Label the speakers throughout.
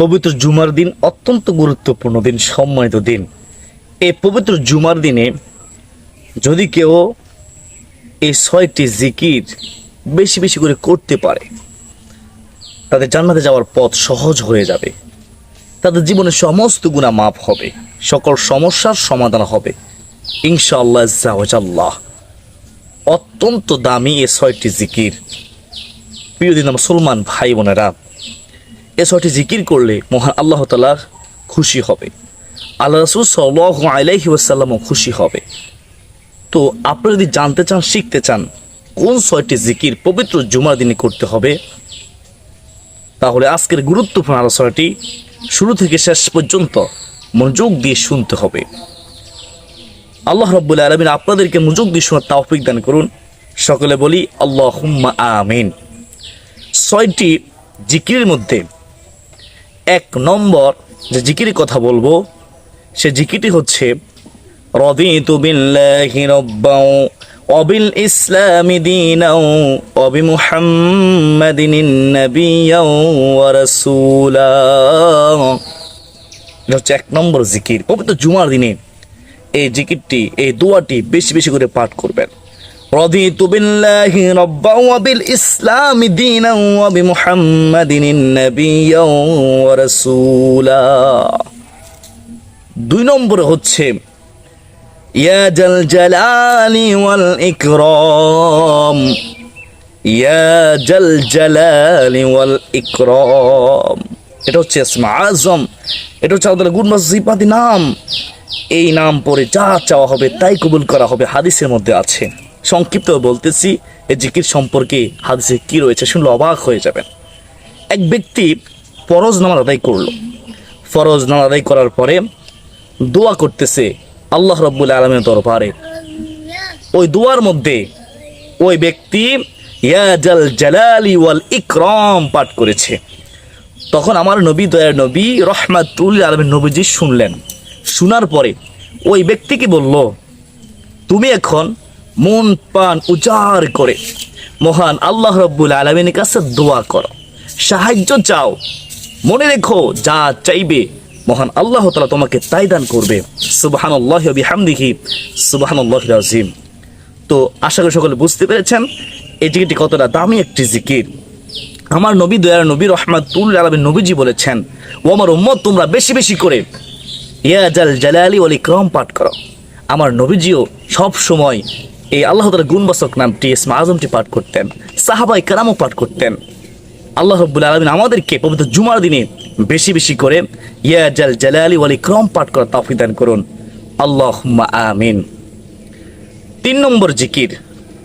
Speaker 1: পবিত্র জুমার দিন অত্যন্ত গুরুত্বপূর্ণ দিন, সম্মানিত দিন। এই পবিত্র জুমার দিনে যদি কেউ এই ছয়টি জিকির বেশি বেশি করে করতে পারে, তাদের জান্নাতে যাওয়ার পথ সহজ হয়ে যাবে। তাদের জীবনে সমস্ত গুণা মাফ হবে, সকল সমস্যার সমাধান হবে। ইনশাআল্লাহ অত্যন্ত দামি এ ছয়টি জিকির। প্রিয় দিন মুসলমান ভাই বোনেরা এ ছয়টি জিকির করলে মহান আল্লাহ তালা খুশি হবে। আল্লাহ রসুল সাল্লাহ আলাইহি ওয়াসাল্লামও খুশি হবে। তো আপনারা যদি জানতে চান, শিখতে চান কোন ছয়টি জিকির পবিত্র জুমার দিনে করতে হবে, তাহলে আজকের গুরুত্বপূর্ণ আলোচনাটি শুরু থেকে শেষ পর্যন্ত মনোযোগ দিয়ে শুনতে হবে। আল্লাহ রব্বুল আলমিন আপনাদেরকে মনোযোগ দিয়ে শোনার তাওফিক দান করুন। সকলে বলি আল্লাহ আমিন। ছয়টি জিকিরের মধ্যে এক নম্বর যে জিকির কথা বলব, সে জিকিটি হচ্ছে, রদিতু বিল্লাহি রব্বাও অবিল ইসলামি দিনাও অবি মুহাম্মাদিন নবিয়াও ওয়া রাসূলা। হচ্ছে এক নম্বর জিকির। পবিত্র জুমার দিনে এই জিকিরটি, এই দোয়াটি বেশি বেশি করে পাঠ করবেন। رضيت بالله ربا وبالإسلام دينا وبمحمد النبيا ورسولا দুই নম্বরে হচ্ছে يا ذا الجلال والإكرام يا ذا الجلال والإكرام এটা হচ্ছে ইসমা আজম এটা হচ্ছে আমাদের গুণবাস জিপাতি নাম এই নাম পরে যা চাওয়া হবে তাই কবুল করা হবে হাদিসের মধ্যে আছে সংক্ষিপ্ত বলতেছি এই জিকির সম্পর্কে হাদিসে কি রয়েছে শুনলে অবাক হয়ে যাবেন। এক ব্যক্তি ফরজ নামাজ আদায় করল। ফরজ নামাজ আদায় করার পরে দোয়া করতেছে আল্লাহ রব্বুল আলমের দরবারে। ওই দোয়ার মধ্যে ওই ব্যক্তি ইয়া জাল জালালি ওয়াল ইকরাম পাঠ করেছে। তখন আমার নবী, দয়ার নবী, রহমাতুল আলমের নবীজি শুনলেন। শোনার পরে ওই ব্যক্তিকে বলল, তুমি এখন মন পান উজাড় করে। মহান আল্লাহ রব্বুল আলমিনের কাছে দোয়া করো। সাহায্য চাও। মনে রেখো, যা চাইবে, মহান আল্লাহ তালা তোমাকে তাই দান করবে। সুবাহান আল্লাহ বিহামদিহি আজিম তো আশা করি সকলে বুঝতে পেরেছেন, এই জিকিরটি কতটা দামি একটি জিকির। আমার নবী দয়ার নবী রহমাতুল আলমী নবীজি বলেছেন, ও আমার উম্মত, তোমরা বেশি বেশি করে ইয়া জাল জালালি ওয়াল ইকরাম পাঠ করো। আমার নবীজিও সব সময় এই আল্লাহ তাআলার গুণবাচক নামটি ইসমা আজমটি পাঠ করতেন সাহাবাই কারামও পাঠ করতেন। আল্লাহ রব্বুল আলমিন আমাদেরকে পবিত্র জুমার দিনে বেশি বেশি করে ইয়া জাল জালালি ওয়াল ইকরাম পাঠ করার তৌফিক দান করুন। আল্লাহ আমিন। তিন নম্বর জিকির।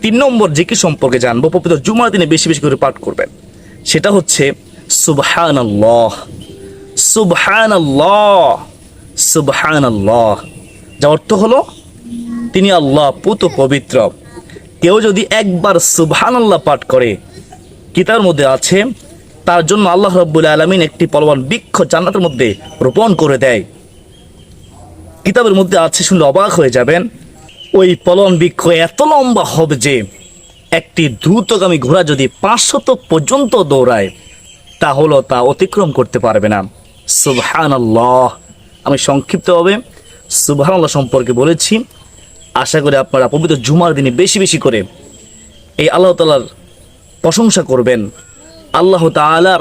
Speaker 1: তিন নম্বর জিকির সম্পর্কে জানব, পবিত্র জুমার দিনে বেশি বেশি করে পাঠ করবেন। সেটা হচ্ছে সুবহান আল্লাহ সুবহান আল্লাহ সুবহান আল্লাহ যা অর্থ হলো তিনি আল্লাহ পুত পবিত্র। কেউ যদি একবার সুবহান আল্লাহ পাঠ করে কিতার মধ্যে আছে, তার জন্য আল্লাহ রব্বুল আলমিন একটি পলবান বৃক্ষ জান্নাতের মধ্যে রোপণ করে দেয়। কিতাবের মধ্যে আছে শুনলে অবাক হয়ে যাবেন, ওই পলন বৃক্ষ এত লম্বা হবে যে, একটি দ্রুতগামী ঘোড়া যদি পাঁচশত পর্যন্ত দৌড়ায় তাহলে তা অতিক্রম করতে পারবে না। সুবহান আল্লাহ আমি সংক্ষিপ্তভাবে সুবহান আল্লাহ সম্পর্কে বলেছি। আশা করি আপনারা পবিত্র জুমার দিনে বেশি বেশি করে এই আল্লাহ তালার প্রশংসা করবেন, আল্লাহ তালার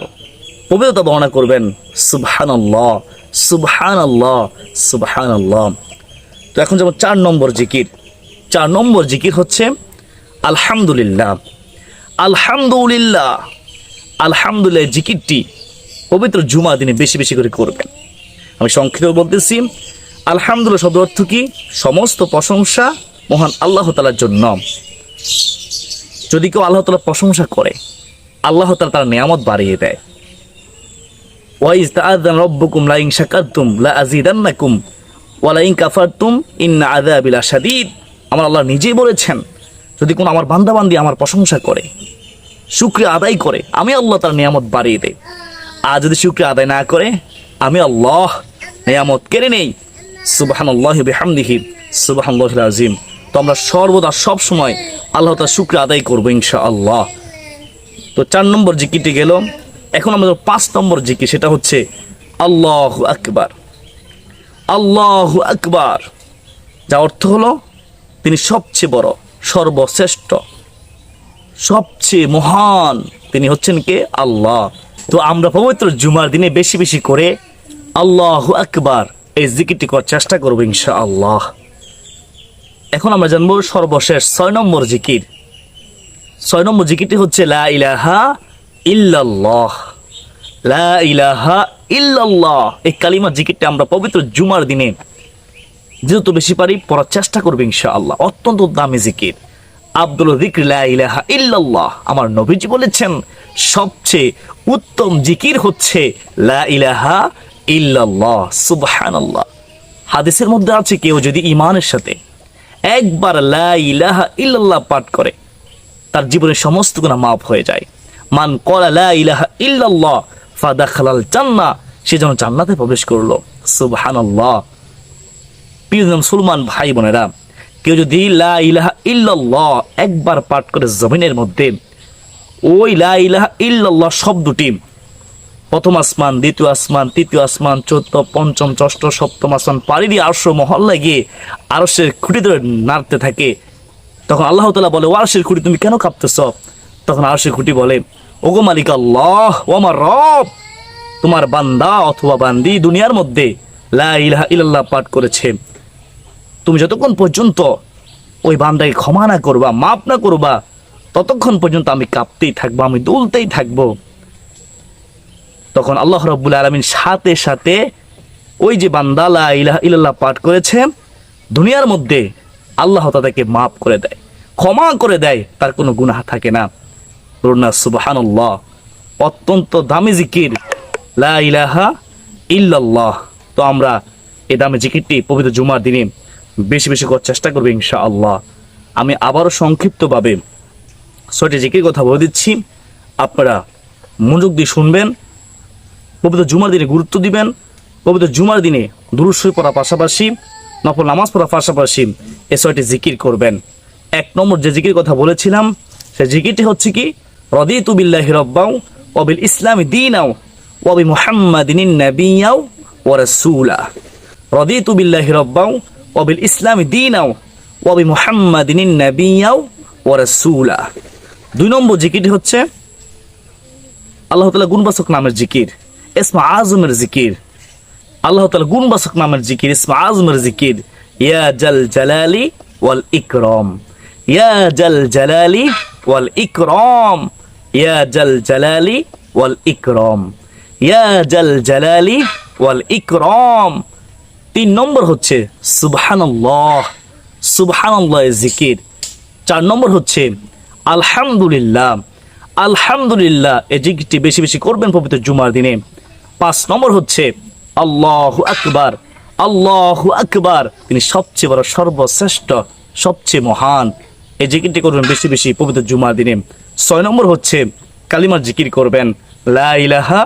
Speaker 1: পবিত্রতা বর্ণনা করবেন সুবহান আল্লাহ সুবহান আল্লাহ সুবহান আল্লাহ তো এখন যেমন চার নম্বর জিকির। চার নম্বর জিকির হচ্ছে, আলহামদুলিল্লাহ। আলহামদুলিল্লাহ। আলহামদুলিল্লাহ জিকিরটি পবিত্র জুমা দিনে বেশি বেশি করে করবেন। আমি সংক্ষিপ্ত বলতেছি আলহামদুলিল্লাহ শব্দ অর্থ কি? সমস্ত প্রশংসা মহান আল্লাহ তালার জন্য। যদি কেউ আল্লাহ তালা প্রশংসা করে, আল্লাহ তালা তার নিয়ামত বাড়িয়ে দেয়। ওয়াইজ তাআযান রাব্বুকুম লা ইন শাকারতুম লা আযীদান্নাকুম ওয়া লা ইন কাফারতুম ইন্না আযাবি লাশাদীদ আমার আল্লাহ নিজেই বলেছেন, যদি কোনো আমার বান্দাবান্দি আমার প্রশংসা করে, শুক্রিয়া আদায় করে, আমি আল্লাহ তার নিয়ামত বাড়িয়ে দেয় আর যদি শুক্রিয়া আদায় না করে, আমি আল্লাহ নিয়ামত কেড়ে নেই। সুবহানাল্লাহ বিহামদিহি আযীম। তো আমরা সর্বদা সব সময় আল্লাহ তার শুক্র আদায় করব ইনশা আল্লাহ তো চার নম্বর জিকিরটি গেল। এখন আমাদের পাঁচ নম্বর জিকি সেটা হচ্ছে আল্লাহ আকবার। আল্লাহ আকবার। যা অর্থ হলো তিনি সবচেয়ে বড়, সর্বশ্রেষ্ঠ, সবচেয়ে মহান তিনি হচ্ছেন কে? আল্লাহ। তো আমরা পবিত্র জুমার দিনে বেশি বেশি করে আল্লাহ আকবার এই জিকিরটি করার চেষ্টা করব ইনশা আল্লাহ এখন আমরা জানব সর্বশেষ ছয় নম্বর জিকির। ছয় নম্বর জিকিরটি হচ্ছে, লা ইলাহা ইল্লাল্লাহ, লা ইলাহা ইল্লাল্লাহ। এই কালিমা জিকিরটা আমরা পবিত্র জুমার দিনে যত বেশি পারি, পড়ার চেষ্টা করবে ইনশাআল্লাহ। অত্যন্ত দামি জিকির। আব্দুল যিকর লা ইলাহা ইল্লাল্লাহ। আমার নবীজি বলেছেন, সবচেয়ে উত্তম জিকির হচ্ছে, লা ইলাহা ইল্লাল্লাহ, সুবহানাল্লাহ। হাদিসের মধ্যে আছে কেউ যদি ইমানের সাথে একবার লা ইলাহা ইল্লাল্লাহ পাঠ করে, তার জীবনের সমস্ত গুণা মাফ হয়ে যায়। মান কলা লা ইলাহা ইল্লাল্লাহ, ফাদাখালাল জান্নাহ, সে যেন জান্নাতে প্রবেশ করল। সুবহানাল্লাহ। প্রিয় মুসলমান ভাই বোনেরা, কেউ যদি লা ইলাহা ইল্লাল্লাহ একবার পাঠ করে জমিনের মধ্যে, ওই লা ইলাহা ইল্লাল্লাহ শব্দটি প্রথম আসমান, দ্বিতীয় আসমান, তৃতীয় আসমান, চৌদ্দ, পঞ্চম, ষষ্ঠ, সপ্তম আসমান পাড়ি দিয়ে আরশো মহল্লায় গিয়ে আরশের খুঁটি ধরে নাড়তে থাকে। তখন আল্লাহ তালা বলে, ও আরশের খুঁটি তুমি কেন কাঁপতেছ? তখন আরশের খুঁটি বলে, ওগো মালিক আল্লাহ, ও আমার রব, তোমার বান্দা অথবা বান্দি দুনিয়ার মধ্যে লা পাঠ করেছে। তুমি যতক্ষণ পর্যন্ত ওই বান্দাকে ক্ষমা না করবা, মাপ না করবা, ততক্ষণ পর্যন্ত আমি কাঁপতেই থাকব, আমি দুলতেই থাকব। তখন আল্লাহ রব্বুল আলমিন সাথে সাথে ওই যে বান্দা লা ইলাহা ইল্লাল্লাহ পাঠ করেছে, দুনিয়ার মধ্যে আল্লাহ তাদেরকে মাফ করে দেয়, ক্ষমা করে দেয়, তার কোনো গুনাহ থাকে না। রুনা সুবহানাল্লাহ, অত্যন্ত দামি জিকির, লা ইলাহা ইল্লাল্লাহ। তো আমরা এই দামি জিকিরটি পবিত্র জুমার দিনে বেশি বেশি করার চেষ্টা করব ইনশা আল্লাহ আমি আবারও সংক্ষিপ্তভাবে ছয়টি জিকির কথা বলে দিচ্ছি, আপনারা মনোযোগ দিয়ে শুনবেন পবিত্র জুমার দিনে গুরুত্ব দিবেন, পবিত্র জুমার দিনে দুরুশ্বই পড়ার পাশাপাশি, নফল নামাজ পড়ার পাশাপাশি এ ছয়টি জিকির করবেন। এক নম্বর যে জিকির কথা বলেছিলাম, সে জিকিরটি হচ্ছে কি? রদি তুবিল্লাহি রব্বাউ ওবিল ইসলামী দিনাও ওবি মুহাম্মাদিন নাবিয়াও ও রাসূলা রদি তুবিল্লাহি রব্বাউ ওবিল ইসলামী দিনাও ওবি মুহাম্মাদিন নাবিয়াও ও রাসূলা দুই নম্বর জিকিরটি হচ্ছে আল্লাহ তালা গুণবাচক নামের জিকির। ইসমা আজমের জিকির। আল্লাহ তালা গুণবাচক নামের জিকির, ইসমা আজমের জিকির। ইয়া জাল জালালি ওয়াল ইকরম। ইয়া জাল জালালি ওয়াল ইকরম। ইয়া জাল জালালি ওয়াল ইকরম। ইয়া জাল জালালি ওয়াল ইকরম। তিন নম্বর হচ্ছে সুবহানাল্লাহ। সুবহানাল্লাহ জিকির। চার নম্বর হচ্ছে আলহামদুলিল্লাহ। আলহামদুলিল্লাহ এই জিকিরটি বেশি বেশি করবেন পবিত্র জুমার দিনে। পাঁচ নম্বর হচ্ছে, আল্লাহ আকবার আল্লাহ আকবার। তিনি সবচেয়ে বড় সর্বশ্রেষ্ঠ, সবচেয়ে মহান। এই জিকিরটি করবেন বেশি বেশি পবিত্র জুমার দিনে। ছয় নম্বর হচ্ছে, কালিমার জিকির করবেন, লা ইলাহা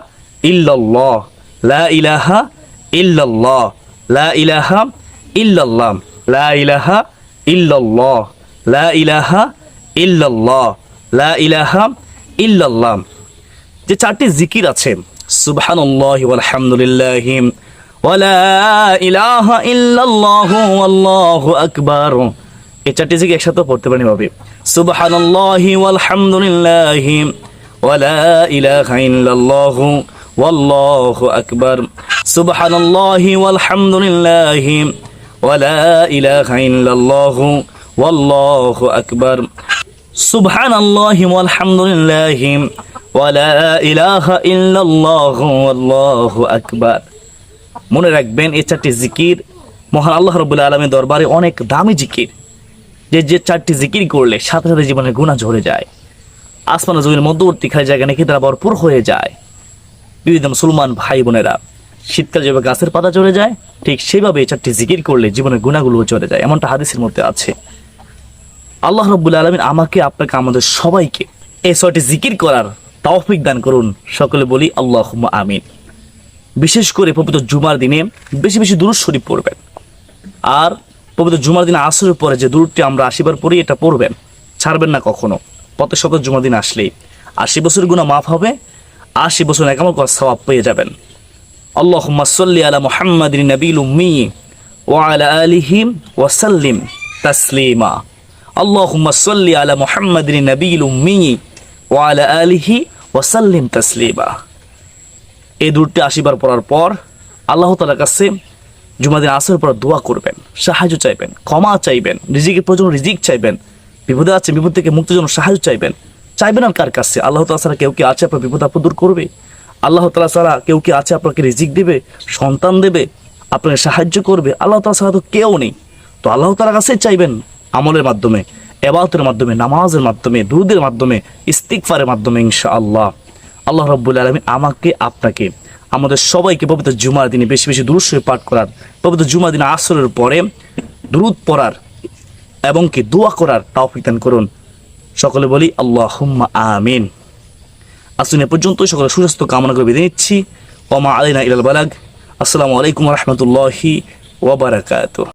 Speaker 1: ইল্লাল্লাহ, লা ইলাহা ইল্লাল্লাহ, লা ইলাহা ইল্লাল্লাহ, লা ইলাহা ইল্লাল্লাহ, লা ইলাহা ইল্লাল্লাহ, লা ইলাহা ইল্লাল্লাহ। যে চারটি জিকির আছে সুবহানাল্লাহ ওয়ালহামদুলিল্লাহ ওয়ালা ইলাহা ইল্লাল্লাহ আল্লাহু আকবার এই চারটি জিকির একসাথে পড়তে পারি ভাবে সুবহানাল্লাহ ওয়ালহামদুলিল্লাহ ওয়ালা ইলাহা ইল্লাল্লাহ والله أكبر سبحان الله والحمد لله ولا إله إلا الله والله ওয়ালা ইলাহা ইল্লাল্লাহ আল্লাহু আকবার। মনে রাখবেন, এই চারটি জিকির মহান আল্লাহ রবুল্লা আলমের দরবারে অনেক দামি জিকির। যে যে চারটি জিকির করলে সাথে সাথে জীবনের গুণা ঝরে যায়। আসমান জমির মধ্যবর্তী খালি জায়গা নাকি তারা ভরপুর হয়ে যায়। বিভিন্ন মুসলমান ভাই বোনেরা শীতকালে যেভাবে গাছের পাতা চলে যায়, ঠিক সেভাবে এই চারটি জিকির করলে জীবনের গুণাগুলো চলে যায়। এমনটা হাদিসের মধ্যে আছে। আল্লাহ রবুল্লা আলমিন আমাকে, আপনাকে, আমাদের সবাইকে এই ছয়টি জিকির করার তৌফিক দান করুন। সকলে বলি আল্লাহ আমিন। বিশেষ করে পবিত্র জুমার দিনে বেশি বেশি দূর শরীফ পড়বেন। আর পবিত্র জুমার দিনে আসরের পরে যে দূরটি আমরা আশিবার পড়ি, এটা পড়বেন। ছাড়বেন না কখনো। প্রত্যেক শত জুমার দিন আসলেই আশি বছর গুণা মাফ হবে, আশি বছর করার সবাব পেয়ে যাবেন। আল্লাহুম্মা সাল্লি আলা মুহাম্মাদিন নবিল উম্মি ওয়া আলা আলিহি ওয়া সাল্লিম তাসলিমা। আল্লাহুম্মা সাল্লি আলা মুহাম্মাদিন নবিল উম্মি ওয়া আলা আলিহি ওয়া সাল্লিম তাসলিমা। এই দূরটি আশিবার পড়ার পর আল্লাহ তালার কাছে জুমাদিন আসর পর দোয়া করবেন, সাহায্য চাইবেন, ক্ষমা চাইবেন রিজিকের প্রয়োজন রিজিক চাইবেন, বিপদে আছে বিপদ থেকে মুক্তির জন্য সাহায্য চাইবেন। চাইবেন আর কার কাছে? আল্লাহ তালা ছাড়া কেউ কি আছে আপনার বিপদ আপদ দূর করবে? আল্লাহ তালা ছাড়া কেউ কি আছে আপনাকে রিজিক দেবে, সন্তান দেবে, আপনাকে সাহায্য করবে? আল্লাহ তালা ছাড়া তো কেউ নেই। তো আল্লাহ তালার কাছে চাইবেন আমলের মাধ্যমে। এবাদতের মাধ্যমে, নামাজের মাধ্যমে, দুরুদের মাধ্যমে ইস্তিকফারের মাধ্যমে ইনশা আল্লাহ আল্লাহ রব্বুল আলমী আমাকে, আপনাকে, আমাদের সবাইকে পবিত্র জুমার দিনে বেশি বেশি শরীফ পাঠ করার, পবিত্র জুমার দিনে আসরের পরে দুরুদ পড়ার এবং কি দোয়া করার তৌফিক দান করুন। সকলে বলি আল্লাহ আমিন। আসুন এ পর্যন্ত সকলে সুস্বাস্থ্য কামনা করে বেঁধে নিচ্ছি। ওমা আলিনা ইলাল বালাগ। আসসালামু আলাইকুম রহমতুল্লাহি ওবরাকাত